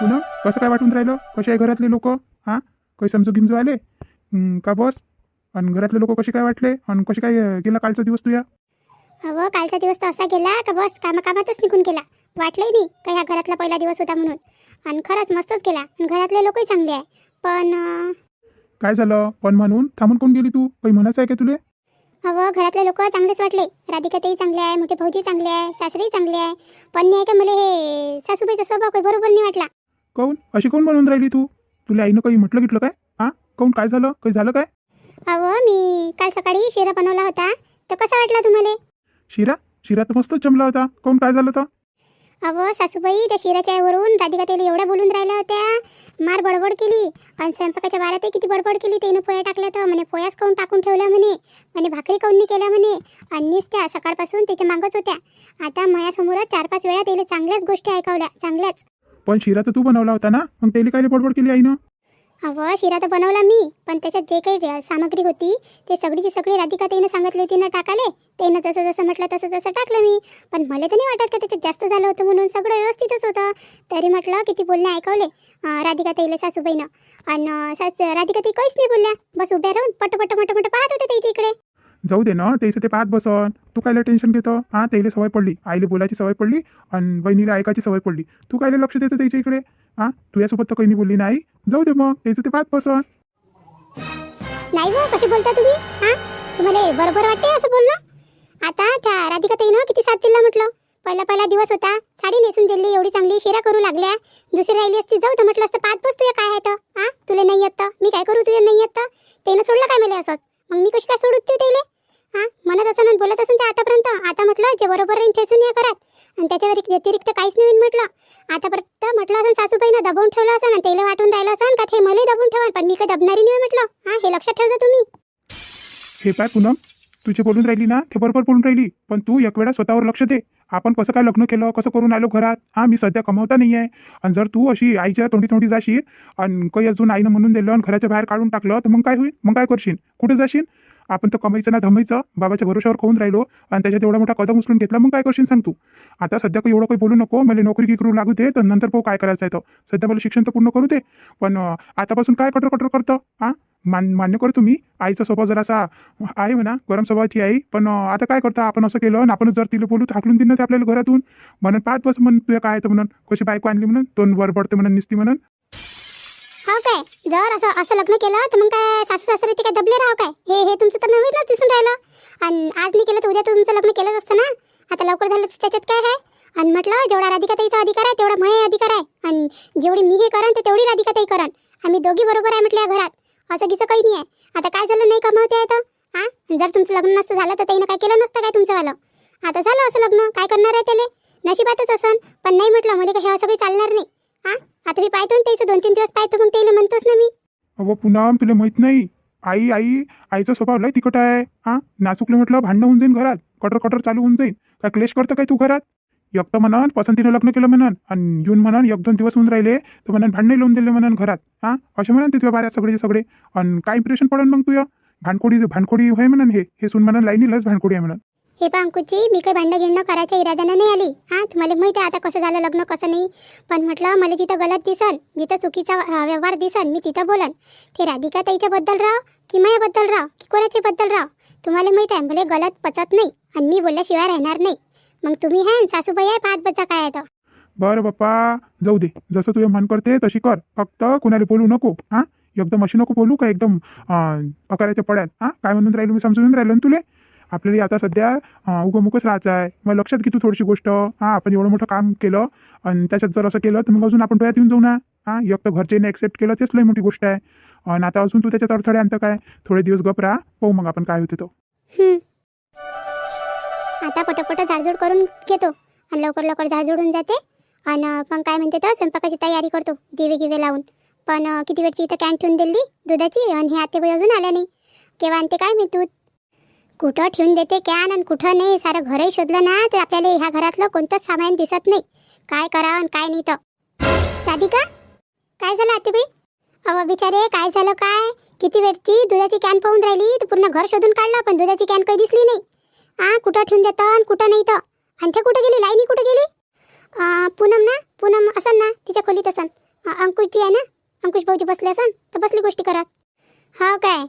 पुन्हा कसं काय वाटून राहिलं? कसे आहे घरातले लोक? हां? काही समजू गिमजू आले? का बस आणि घरातले लोक कसे काय वाटले? आणि कसे काय गेला कालचा दिवस तुया? अहो कालचा दिवस तर असा गेला का बस कामाकामातच निघून गेला. वाटलंही नाही का ह्या घरातला पहिला दिवस होता म्हणून. आणि खरंच मस्तच गेला. आणि घरातले लोकही चांगले आहे. पण काय झालं? पण म्हणून? थांबून कोण गेली तू? काही म्हणायचं आहे का तुले? अहो घरातले लोक चांगलेच वाटले. राधिकाताई चांगले आहे मोठे भाऊजी चांगले आहे सासरेही चांगले आहे. पण नाही का मला हे सासूबाईचा स्वभाव काही बरोबर नाही वाटला. काऊन? अशी कोण बनवून राहिली तू? तुला आईनं काही म्हटलं गिटलं काय? हां? काऊन? काय झालं? काही झालं काय? अहो मी काल सकाळी शिरा बनवला होता. तर कसा वाटला तुम्हाला? शिरा? शिरा तर मस्तच जमला होता. काऊन काय झालं तर? अहो सासूबाई त्या शिराच्या वरून राधिका ताईला एवढ्या बोलून राहिल्या होत्या. मार बडबड केली. आणि स्वयंपाकाच्या बारातही किती बडबड केली. त्यानं पोया टाकल्या तर. म्हणे पोयाच काऊन टाकून ठेवल्या म्हणे? म्हणे भाकरी काऊन नाही केल्या म्हणे? आणि त्या सकाळपासून त्याच्या मागच होत्या. आता माझ्यासमोरच चार पाच वेळा त्याला चांगल्याच गोष्टी ऐकवल्या. चांगल्याच. पण शिरा तर तू बनवला होता ना? मग त्याला काय बडबड केली आईनं? अहो शिरा तर बनवला मी पण त्याच्यात जे काही सामग्री होती ते सगळीची सगळी राधिका ताईनं सांगितली होती ना टाकाले त्यानं जसं जसं म्हटलं तसं तसं टाकलं मी. पण मला तर नाही वाटत का त्याच्यात जास्त झालं होतं म्हणून सगळं व्यवस्थितच होतं. तरी म्हटलं किती बोलणे ऐकवले राधिका ताईला सासूबाईनं. आणि सास राधिका ताई काहीच नाही बोलल्या बस उभ्या राहून पट पट मोठं पाहत होते त्याच्या इकडे. जाऊ दे ना त्याचं ते पाहत बसन. तू कायला टेन्शन घेतो? हां त्याला सवय पडली. आईला बोलायची सवय पडली आणि बहिणीला ऐकायची सवय पडली. तू कायला लक्ष देतो त्याच्या इकडे? हां तुझ्यासोबत तर काही नाही बोलली नाही. जाऊ दे मग त्याचं ते पाहत बसन. नाही गं कशी बोलता तुम्ही? हां तुम्हाला बरोबर वाटते असं बोलणं? आता त्या राधिका ताईनं किती साथ दिला म्हटलं? पहिला पहिला दिवस होता साडी नेसून दिली एवढी चांगली शिरा करू लागल्या. दुसरी राहिली असती जाऊ तर म्हटलं असतं पाच बस तुझ्या काय आहे हां तुला नाही येत मी काय करू तुझ्या नाही येत त्यानं सोडलं काय मला असंच? मग मी कशी काय सोडू ते त्याला? म्हणत असं बोलत असून ते आतापर्यंत आता म्हटलं जे बरोबर राहील तेचून हे करत आणि त्याच्या व्यतिरिक्त काहीच नाही होईल म्हटलं. आतापर्यंत म्हटलं असं सासूबाईनं दबवून ठेवलं असं आणि त्याला वाटून राहिलं असं का ते मला दबवून ठेवा पण मी काही दबणारी नाही म्हटलं. हां हे लक्षात ठेवजा तुम्ही. हे पाय पूनम? तुझे बोलून राहिली ना ते बरोबर बोलून राहिली. पण तू एक वेळा स्वतःवर लक्ष दे. आपण कसं काय लग्न केलं कसं करून आलो घरात? हां मी सध्या कमवता नाही आहे आणि जर तू अशी आईच्या तोंडी तोंडी जाशील आणि काही अजून आईनं म्हणून दिलं आणि घराच्या बाहेर काढून टाकलं तर मग काय होईल? मग काय करशील? कुठे जाशील? आपण तर कमाईचं ना धमाईचं बाबाच्या भरोशावर खाऊन राहिलो आणि त्याच्यात एवढा मोठा कदम उचलून घेतला मग काय करशील सांग तू? आता सध्या काही एवढं काही बोलू नको मला नोकरी की करू लागू दे तर नंतर पाहू काय करायचं आहे तर. सध्या मला शिक्षण तर पूर्ण करू दे पण आतापासून काय कटर कटर करतं हां? मान मान्य करतो मी आईचा स्वभाव जरासा आहे म्हणा गरम स्वभावाची आई पण आता काय करता आपण असं केलं आणि आपण जर तिला बोलू तर हाकलून दिलं ते आपल्याला घरातून. म्हणून पाहत बस म्हणून तुझ्या काय तर म्हणून. कशी बायको आणली म्हणून दोन वर पडते म्हणून निसती म्हणून. हो काय? जर असं असं लग्न केलं तर मग काय सासू सासरे ते काय दबले राव काय? हे हे तुमचं तर नवीनच दिसून राहिलं. आणि आज नाही केलं तर उद्या तुमचं लग्न केलंच असतं ना? आता लवकर झालं तर त्याच्यात काय आहे? आणि म्हटलं जेवढा राधिकाताईचा अधिकार आहे तेवढा मय अधिकार आहे. आणि जेवढी मी हे करन तर तेवढी राधिकाताई करन. आम्ही दोघी बरोबर आहे म्हटलं या घरात. असं गिचं काही नाही आहे. आता काय झालं? नाही कमावते आहे तर हां जर तुमचं लग्न नसतं झालं तर त्यानं काय केलं नसतं काय तुमचंवालं आता झालं असं लग्न. काय करणार आहे त्याला? नशिबातच असन. पण नाही म्हटलं मला का हे असं काही चालणार नाही. हा? आता मी पाहतो ना त्याचं दोन तीन दिवस पाहतो मग त्याला म्हणतोच ना मी. अहो पुन्हा तुला माहीत नाही. आई आई आईचा स्वभाव लय तिकट आहे. हा? नाचुकलं म्हटलं भांडणं होऊन जाईन घरात. कटर कटर चालू होऊन जाईन. काय क्लेश करतं काय तू घरात? एक तर म्हणन पसंतीनं लग्न केलं म्हणन आणि येऊन म्हणन एक दोन दिवस होऊन राहिले तर म्हणन भांडणे लावून दिले म्हणन घरात. हां? असे म्हणन ते तुझ्या बाऱ्या सगळेचे सगळे. आणि काय इम्प्रेशन पडन मग तुझ्या भांडखोडी भांडखोडी होय म्हणन हे. हे सून म्हणन लाईनी लस भांडखोडी आहे म्हणन. हे पहा अंकुची मी काही भांडण गिरणं करायच्या इराद्यानं नाही आली. हां तुम्हाला माहिती आहे आता कसं झालं लग्न कसं नाही. पण म्हटलं मला जिथं गलत दिसन जिथं चुकीचा व्यवहार दिसन मी तिथं बोलन. ते राधिका ताईच्याबद्दल राव की मायाबद्दल राव की कोणाच्या बद्दल राव? तुम्हाला माहीत आहे मला गलत पचत नाही आणि मी बोलल्याशिवाय राहणार नाही. मग तुम्ही आहे सासूबाई आहे पाच बच्चा काय आहे तर बरं बाप्पा जाऊ दे. जसं तुझे मन करते तशी कर. फक्त कुणाला बोलू नको हां? एकदम अशी नको बोलू का एकदम अं, अकराच्या पड्यात हां? काय म्हणून राहिलो मी समजून राहिलो ना तुले? आपल्याला आता सध्या उगमुकच राहायचं आहे. मग लक्षात घे तू थोडीशी गोष्ट. हां आपण एवढं मोठं काम केलं आणि त्याच्यात जर असं केलं तर मग अजून आपण डोळ्यात येऊन जाऊ ना. हां एक तर घरचे ॲक्सेप्ट केलं तेच लई मोठी गोष्ट आहे. आणि आता अजून तू त्याच्यात अडथळे आणतं काय? थोडे दिवस गप राहा पाहू मग आपण काय होते तो. आता पटपट झाडझूड करून घेतो आणि लवकर लवकर झाडझूड होऊन जाते. आणि मग काय म्हणते तर स्वयंपाकाची तयारी करतो दिवे गिवे लावून. पण किती वेळची इथं कॅन ठेवून दिली दुधाची? आणि हे आतेबाई अजून आल्या नाही. केव्हा आणते काय मी दूध? कुठं ठेवून देते कॅन आणि कुठं नाही? सारं घरही शोधलं ना तर आपल्याला ह्या घरातलं कोणतंच सामान दिसत नाही. काय करावं आणि काय नाही तर. राधिका काय झालं आतेबाई अहो बिचारे काय झालं काय? किती वेळची दुधाची कॅन पाहून राहिली तर पूर्ण घर शोधून काढलं पण दुधाची कॅन काही दिसली नाही. हा कुठं ठेवून देतं आणि कुठं नाही तर? आणि ते कुठं गेली? लाईनी कुठं गेली? पूनम ना? पूनम असन ना? तिच्या खोलीत असन. अंकुशजी आहे ना? अंकुश भाऊजी बसले असन? तर बसली गोष्टी करत. हो काय?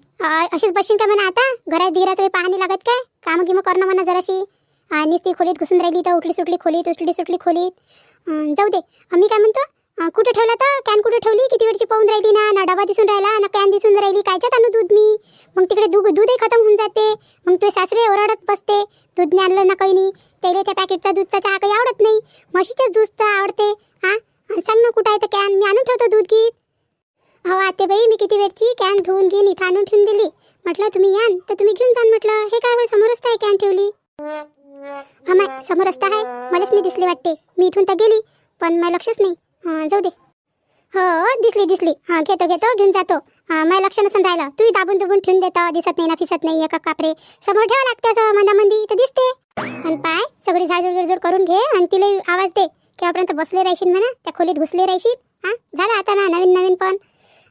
अशीच बसशील का म्हणा आता? घरात दिराचं पाहणी लागत काय? कामं गिमं करणं म्हणा जराशी. आणि ती खोलीत घुसून राहिली तर उठली सुटली खोलीत उठली सुटली खोलीत. जाऊ दे. मी काय म्हणतो? कुठं कुठे ठेवला तर कॅन कुठे ठेवली? किती वेळची पाहून राहिली ना? ना डबा दिसून राहिला ना कॅन दिसून राहिली. कायच्यात आणू दूध मी? मग तिकडे दूध दूधही खतम होऊन जाते. मग तुझे सासरे ओरडत बसते. दूध नाही आणलं ना काही नाही. त्याला त्या पॅकेटचा दूधचा चहा काही आवडत नाही. म्हशीचंच दूध तर आवडते. हां? सांग ना कुठं आहे तर कॅन? मी आणून ठेवतो दूध गीत. हो आते बाई मी किती वेळची कॅन धुवून घेईन इथं आणून ठेवून दिली. म्हटलं तुम्ही यान तर तुम्ही घेऊन जाण म्हटलं. हे काय समोर समोरच आहे कॅन ठेवली. हा माय समोर रस्ता आहे. मलाच नाही दिसली वाटते. मी इथून तर गेली पण मला लक्षच नाही. जाऊ दे. हो दिसली दिसली. हां घेतो घेतो घेऊन जातो. हां मला लक्ष नसून राहिलं. तू दाबून दुबून ठेवून देतो. दिसत नाही ना फिसत नाही एका कापरे. समोर ठेवा लागते असं मंदामंदी. तर दिसते. आणि पाय सगळी झाडझुड गिडझुड करून घे आणि तिला आवाज दे. केव्हापर्यंत बसले राहशील म्हणा त्या खोलीत घुसले राहशील. हां झालं आता ना नवीन नवीन पण.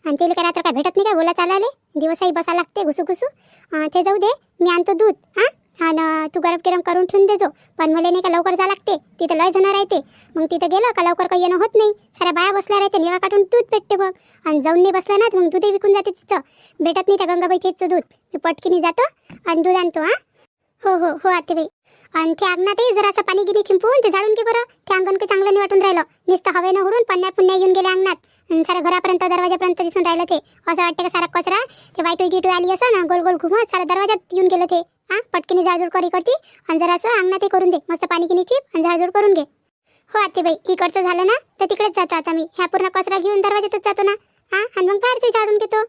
आणि तिला काय रात्र काय भेटत नाही काय बोला चालाले दिवसही बसा लागते घुसू घुसू ते जाऊ दे मी आणतो दूध हां? आणि तू गरम गरम करून ठेवून देजो पण मला नाही का लवकर जा लागते. तिथं लय जण राहते. मग तिथं गेलं का लवकर काही येणं होत नाही. साऱ्या बाया बसल्या राहते निवा काढून दूध भेटते बघ आणि जाऊन नाही बसला ना तर मग दूधही विकून जाते तिचं भेटत नाही त्या गंगाबाईच्या दूध. मी पटकीने जातो आणि दूध आणतो हां? हो हो हो आते बाई आणि ते अंगणातही जरासं पाणी गिनी चिंपून ते झाडून घे बरं. ते अंगण काही चांगलं नाही वाटून राहिलं. नुसतं हवेनं उडून पन्या पुन्या येऊन गेले अंगणात. सारा घरापर्यंत दरवाजापर्यंत दिसून राहिलं ते. असं वाटतं का सारा कचरा? ते वाईट गिटू आली असं ना गोल गोल घुमत सारा दरवाजात येऊन गेलं ते. हां पटकीने झाडझूड कर इकडची आणि जरासं अंगणातही करून दे. मस्त पाणी गिनी चिप आणि झाडझूड करून घे. हो आते बाई इकडचं झालं ना तर तिकडेच जातो आता मी. ह्या पूर्ण कचरा घेऊन दरवाजातच जातो ना. हां आणि मग बाहेरचं झाडून घेतो.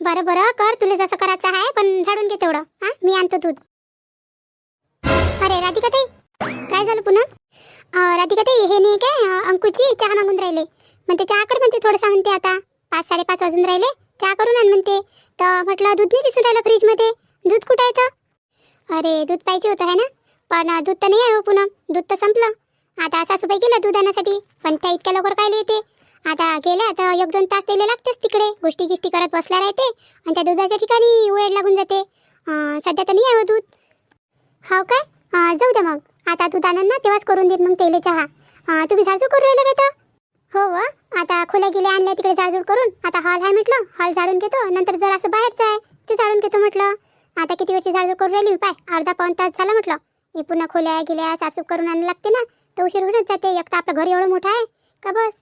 बरं बरं कर. तुला जसं करायचं आहे पण झाडून घे तेवढं. हां मी आणतो दूध. अरे राधिका ताई काय झालं पुन्हा? राधिका ताई हे नाही काय? अंकुची चहा मागून राहिले. म्हणते चहा कर म्हणते थोडंसं म्हणते आता. पाच साडेपाच वाजून राहिले. चहा करून आण म्हणते. तर म्हटलं दूध नाही दिसून राहिलं फ्रीजमध्ये दूध कुठं आहे तर? अरे दूध पाहिजे होतं आहे ना? पण दूध तर नाही आहे हो पुन्हा. दूध तर संपलं. आता सासूबाई केला दूध आणण्यासाठी पण त्या इतक्या लवकर काय येते आता गेल्या तर एक दोन तास दिले लागतेच तिकडे. गोष्टी गिष्टी करत बसल्या राहते. आणि त्या दुधाच्या ठिकाणी वेळ लागून जाते. सध्या तर नाही आहे हो दूध. हो काय जाऊ द्या मग. आता तू दानन ना तेव्हाच करून देत मग तेले चहा. तुम्ही झाडझूड करून राहिले का हो व. आता खोल्या गेल्या आणल्या तिकडे झाडझूड करून. आता हॉल आहे म्हटलं हॉल झाडून घेतो. नंतर जर असं बाहेरचं आहे ते झाडून घेतो म्हटलं. आता किती वेळची झाडझूड करून राहिली? पाय अर्धा पाऊन तास झाला म्हटलं. हे पुन्हा खोल्या गेल्या साफसूफ करून आणायला लागते ना तर उशीर होऊनच जाते. एक तर आपलं घर एवढं मोठं आहे. का बस?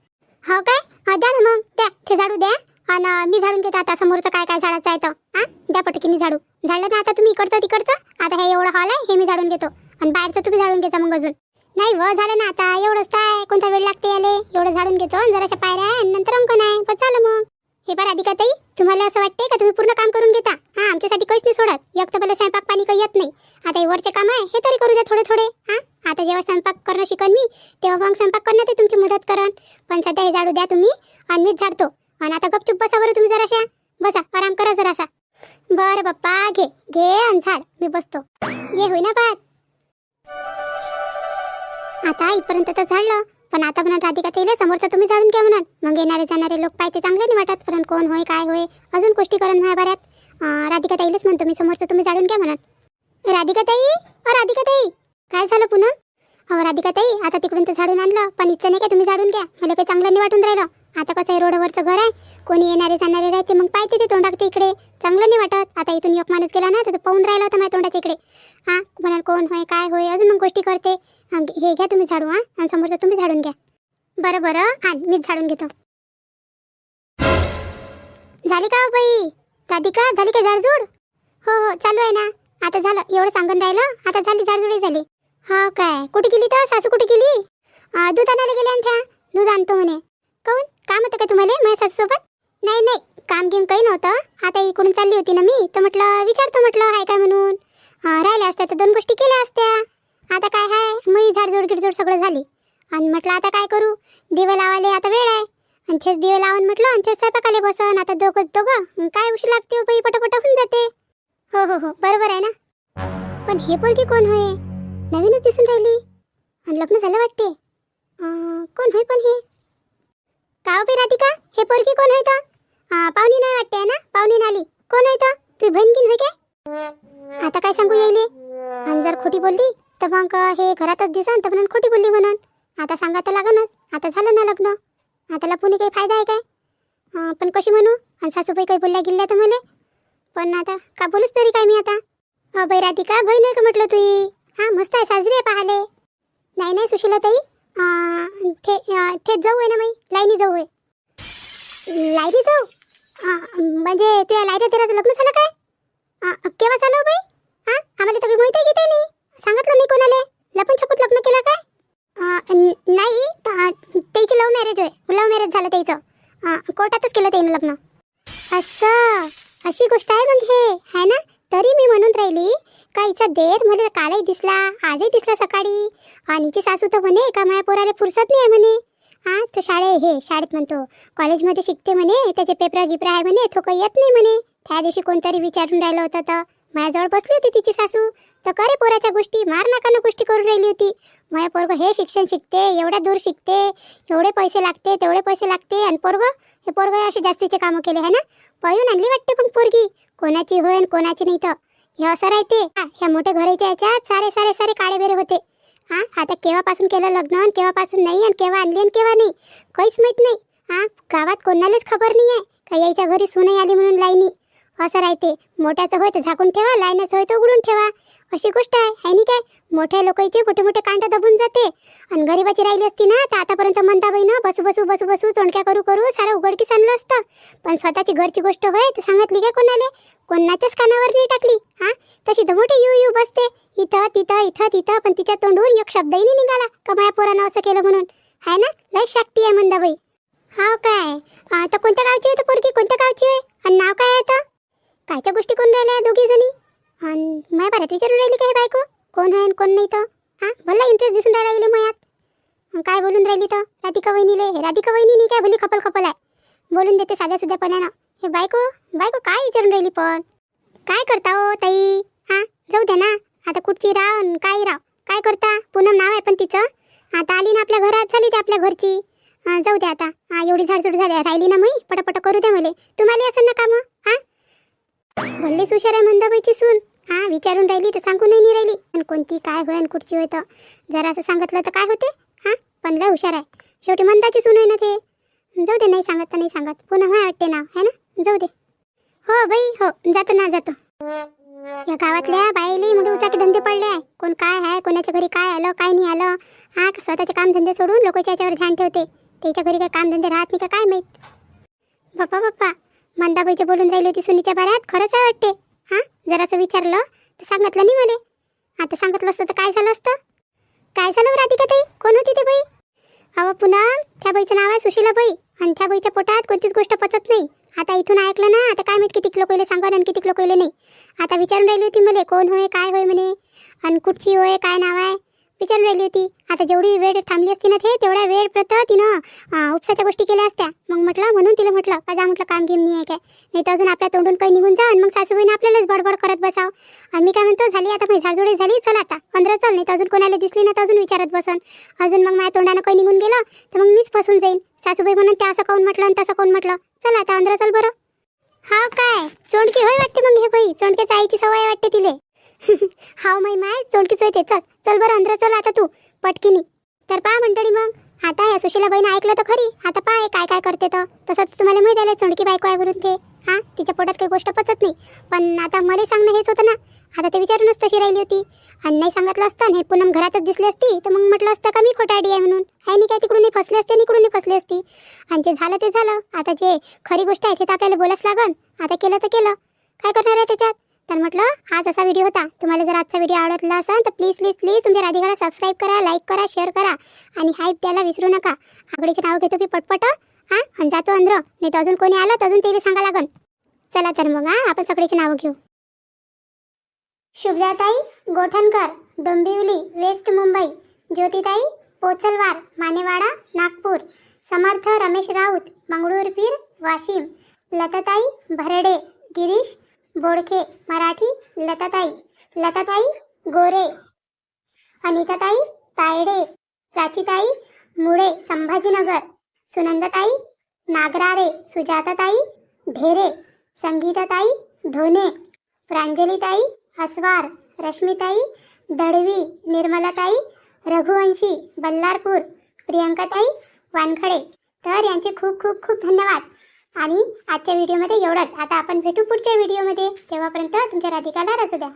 हो काय? हो, द्या ना मग. द्या. ते झाडू द्या. आणि मी झाडून घेतो आता. समोरचं काय काय झाडाचं आहे तर. हां? द्या पटकीने झाडू झाडलं ना आता तुम्ही इकडचं तिकडचं? आता हे एवढं हॉल आहे हे मी झाडून घेतो. आणि बाहेरचं तुम्ही झाडून घ्यायचं मग अजून. नाही व झालं ना आता. एवढंच काय कोणता वेळ लागते याले? एवढं झाडून घेतो आणि जराशा पायऱ्या आहे आणि नंतर अंकन आहे. पण झालं मग. हे बरं अधिका ताई तुम्हाला असं वाटते का तुम्ही पूर्ण काम करून घेता? हां आमच्यासाठी काहीच नाही सोडत. एक तर मला स्वयंपाक पाणी काही येत नाही. आता हे वरचे काम आहे हे तरी करू द्या थोडे थोडे हां? आता जेव्हा स्वयंपाक करणं शिकन मी तेव्हा मग स्वयंपाक करण्यात तुमची मदत करन पण सध्या हे झाडू द्या तुम्ही. आणि मीच झाडतो. आणि आता गपचूप बसा बरं तुम्ही जराशा. बसा आराम करा जरासा. बर बाप्पा घे घे अंधाड झाड. मी बसतो. ये होई ना बात आता इथपर्यंत तर झाडलं पण आता म्हणा राधिका तेले समोरचं तुम्ही झाडून घ्या म्हणाल मग येणारे जाणारे लोक पाहिजे चांगले नाही वाटत. पण कोण होय काय होय अजून गोष्टी करून माझ्या बऱ्यात. राधिका ताईलाच म्हणतो मी समोरचं तुम्ही झाडून घ्या म्हणाल राधिका ताई अ राधिका ताई काय झालं पुन्हा? अहो राधिका ताई आता तिकडून तर झाडून आणलं पण इच्छा नाही का तुम्ही झाडून घ्या. मला काही चांगलं नाही वाटून राहिलं. आता कसं आहे रोडवरचं घर आहे. कोणी येणारे जाणारे राहते मग पाहिजे ते तोंडाच्या इकडे. चांगलं नाही वाटत. आता इथून एक माणूस गेला ना तर पाहून राहिला होता माझ्या तोंडाच्या इकडे. हां म्हणाल कोण? होय काय? होय अजून मग गोष्टी करते. हे घ्या तुम्ही झाडू हां. आणि समोरचं तुम्ही झाडून घ्या. बरं बरं. आण मीच झाडून घेतो. झाली का हो बाई? राधिका झाली का झाडझूड? हो हो चालू आहे ना. आता झालं एवढं सांगून राहिलं. आता झाली झाडझुडी झाली. हा काय? कुठे गेली तर? सासू कुठे गेली? दूध आणायला गेल्या आणि त्या? दूध आणतो म्हणे. काऊन काम होतं का तुम्हाला माझ्या सासूसोबत? नाही नाही काम गिम काही नव्हतं. आता इकडून चालली होती ना मी तर म्हटलं विचारतो म्हटलं हाय काय म्हणून? राहिल्या असत्या तर दोन गोष्टी केल्या असत्या. आता काय हाय? मी झाडझोड गिडझोड सगळं झाली. आणि म्हटलं आता काय करू? दिवे लावायला आता वेळ आहे. आणि तेच दिवे लावून म्हटलं आणि तेच स्वयंपाकाले बसन आता दोघं दोघं काय उशीर लागते हो बाई पटापट होऊन जाते. हो हो हो बरोबर आहे ना. पण हे पोरगी कोण होय? नवीनच दिसून राहिली. आणि लग्न झालं वाटते? कोण होय पण हे? का हो बे राधिका हे पोरगी कोण होय तर पाहुणी नाही वाटते आहे ना? पाहुणी आली कोण होय तर तुझी बहीण गिन होय काय? आता काय सांगू यायले? आणि जर खोटी बोलली तर मग हे घरातच दिसन तर म्हणून खोटी बोलली म्हणून. आता सांगा तर लागनच. आता झालं ना लग्न. आता पुणे काही फायदा आहे काय? पण कशी म्हणू? आणि सासूबाई काही बोलल्या गेल्या तर मला? पण आता का बोलूच तरी काय मी आता? अ बाई राधिका बहीण आहे का म्हटलं तुई? हां मस्त आहे साजरी आहे पाहाले नाही नाही सुशीला ताई अं, ते तेच जाऊ आहे ना माई लाईनी जाऊ आहे. लायरी जाऊ? म्हणजे तुझ्या लाईनी तेराचं लग्न झालं काय? केव्हा झालं हो बाई? हां आम्हाला तर माहिती आहे की नाही सांगितलं नाही कोणाला? लपून छपून लग्न केलं काय? नाही त्याची लव्ह मॅरेज आहे. लव्ह मॅरेज झालं त्याचं. कोर्टातच केलं त्यानं लग्न. असं अशी गोष्ट आहे मग हे आहे ना? तरी मी म्हणून राहिली का हिचा देर मला कालही दिसला आजही दिसला सकाळी. आणि सासू तर म्हणे का माझ्या पोराला फुरसत नाही आहे म्हणे? हां तो शाळे हे शाळेत म्हणतो. कॉलेजमध्ये शिकते म्हणे त्याचे पेपर गिपरा आहे म्हणे तो काही येत नाही म्हणे. त्या दिवशी कोणतरी विचारून राहिलं होतं तर. माझ्याजवळ बसली होती तिची सासू. तर करे पोराच्या गोष्टी? मार नाकानं गोष्टी करून राहिली होती. माझ्या पोरगं हे शिक्षण शिकते एवढ्या दूर शिकते एवढे पैसे लागते तेवढे पैसे लागते आणि पोरगं? हे पोरगं असे जास्तीचे कामं केले आहे ना? पळून आणली वाटते पण पोरगी? कोणाची होय आणि कोणाची नाही तर. हे असं राहते. हा, ह्या मोठ्या घराच्या याच्यात सारे सारे सारे काळे बेरे होते. हां आता केव्हापासून केलं लग्न आणि केव्हापासून नाही आणि केव्हा आणली आणि केव्हा नाही? काहीच माहीत नाही. हां गावात कोणालाच खबर नाही आहे का यायच्या घरी सुनई आली म्हणून लाईनी. असं राहते. मोठ्याचं होय तर झाकून ठेवा लाईनाचं होय तर उघडून ठेवा. अशी गोष्ट आहे है नाही काय? मोठ्या लोकांचे मोठे मोठे कांड दबून जाते. आणि गरीबाची राहिली असती ना तर आतापर्यंत म्हणता बाई ना बसू बसू बसू बसू चोंडक्या करू करू सारं उघडकीस आणलं असतं. पण स्वतःची घरची गोष्ट होय तर सांगितली काय कोणाले? कोणाच्याच कानावर नाही टाकली. हां? तशी तर मोठी यू यू बसते. इथं तिथं इथं तिथं पण तिच्या तोंडून एक शब्दही नाही निघाला. का माया पोरानं असं केलं म्हणून? हाय ना? लय शक्ती आहे मंदाबाई हो काय? तर कोणत्या गावची होती पोरगी? कोणत्या गावची आहे आणि नाव काय आहे तर कायच्या गोष्टी कोण राहिल्या दोघी जणी? आणि माझ्या भारत विचारून राहिली काय बायको? कोण आहे कोण नाही तर? हां? भला इंटरेस्ट दिसून राहिला गेले मयात? काय बोलून राहिली तर? राधिका वहिनीले? हे राधिका वहिनी नाही काय भली खपल खपल आहे? बोलून देते साध्या सुध्यापणानं हे बायको? बायको काय विचारून राहिली पण? काय करता हो ताई? हां? जाऊ द्या ना. आता कुठची राव आणि काय राव? काय करता? पूनम नाव आहे पण तिचं. आता आली ना आपल्या घरात झाली ती आपल्या घरची. जाऊ द्या आता. हां एवढी झाडझूड झाली राहिली ना मी पटापट करू द्या मला. तुम्हाला असं ना कामं? भल्ली हुशार आहे मंदाबाईची सून. हा विचारून राहिली तर सांगून नाही राहिली. आणि कोणती काय होय आणि कुठची होय तर. जरा असं सांगितलं तर काय होते? हा पण लय हुशार आहे. शेवटी मंदाची सून आहे ना ते. जाऊ दे नाही सांगत तर नाही सांगत. पुन्हा हा वाटते ना है ना? जाऊ दे. हो बाई हो जातो ना जातो. या गावातल्या बाईले मोठे उचाके धंदे पडले आहे. कोण काय आहे कोणाच्या घरी काय आलं काय नाही आलं. हा स्वतःचे कामधंदे सोडून लोकांच्या याच्यावर ध्यान ठेवते. त्याच्या घरी काय कामधंदे राहत नाही का काय माहीत? बाप्पा बाप्पा. मंदाबाईचे बोलून राहिली होती सुनीच्या बाऱ्यात खरंच आहे वाटते. हां? जरासं विचारलं तर सांगितलं नाही मला आता सांगितलं असतं तर काय झालं असतं? काय झालं राधिका ताई कोण होती ते बाई? अहो पुन्हा त्या बाईचं नाव आहे सुशीलाबाई. आणि त्या बाईच्या पोटात कोणतीच गोष्ट पचत नाही. आता इथून ऐकलं ना आता काय माहिती किती लोक सांगा आणि किती लोक नाही. आता विचारून राहिली होती मला कोण होय काय होय म्हणे? आणि कुठची होय काय नाव आहे? विचारून राहिली होती. आता जेवढी वेळ थांबली असती ना ते तेवढ्या वेळ प्रत तिनं उपसाच्या गोष्टी केल्या असत्या. मग म्हटलं म्हणून तिला म्हटलं का जा म्हटलं काम घेऊन नाही आहे काय? नाही तर अजून आपल्या तोंडून काही निघून जा आणि मग सासूबाईने आपल्यालाच बडबड करत बसाव. आणि मी काय म्हणतो झाली आता माझी झाडझुडी झाली चल आता. पंधरा चल नाही तर अजून कोणाला दिसली ना तर अजून विचारत बसन. अजून मग माझ्या तोंडानं काही निघून गेलं तर मग मीच फसून जाईन. सासूबाई म्हणून त्या असं काऊन म्हटलं आणि तसं काऊन म्हटलं. चल आता अंधरा चल बरं. हा काय? चोंडकी होय वाटते मग हे बाई? चोंडक्याच्या आईची सवय वाटते तिले. हाव माई माय चोंडकीच होते चल. चल बरं अंदर चल आता तू पटकिनी. तर पहा मंडळी मग आता या सुशीला बहीण ऐकलं तर खरी. आता पहा काय काय करते तर तसं तर तुम्हाला माहिती आलं चुणकी बायको आहे म्हणून ते. हां तिच्या पोटात काही गोष्ट पचत नाही. पण आता मला सांगणं हेच होतं ना. आता ते विचारूनच तशी राहिली होती. आणि नाही सांगितलं असतं आणि हे पूनम घरातच दिसली असती तर मग म्हटलं असतं का मी खोटाडी आहे म्हणून? आहे नाही काय तिकडूनही फसले असते आणि इकडूनही फसली असती? आणि जे झालं ते झालं. आता जे खरी गोष्ट आहे ते तर आपल्याला बोलाच लागन. आता केलं तर केलं. काय करणार आहे त्याच्यात? तर म्हटलं आज असा व्हिडिओ होता. तुम्हाला जर आजचा व्हिडिओ आवडला असेल तर प्लीज प्लीज प्लीज तुमच्या राधिकाला सबस्क्राईब करा लाईक करा शेअर करा आणि हाईप द्यायला विसरू नका. आगडीचे नाव घेतो की पटपट हां? आणि जातो अंध्र. नाही तर अजून कोणी आलं तर अजून तेही सांगा लागन. चला तर मग हां? आपण सगळीचे नावं घेऊ. शुभ्राताई गोठणकर डोंबिवली वेस्ट मुंबई ज्योतिताई पोचलवार मानेवाडा नागपूर समर्थ रमेश राऊत मंगळूरपीर वाशिम लताताई भरडे गिरीश बोडखे मराठी लताताई लताताई गोरे अनिताताई तायडे प्राचीताई मुळे संभाजीनगर सुनंदताई नागरारे सुजाताताई ढेरे संगीताताई ढोणे प्रांजलीताई हसवार रश्मिताई दडवी निर्मलाताई रघुवंशी बल्लारपूर प्रियंकाताई वानखडे. तर यांचे खूप खूप खूप धन्यवाद. आणि आजच्या व्हिडिओमध्ये एवढंच. आता आपण भेटू पुढच्या व्हिडिओमध्ये तेव्हापर्यंत तुमच्या राधिकाला रजा द्या.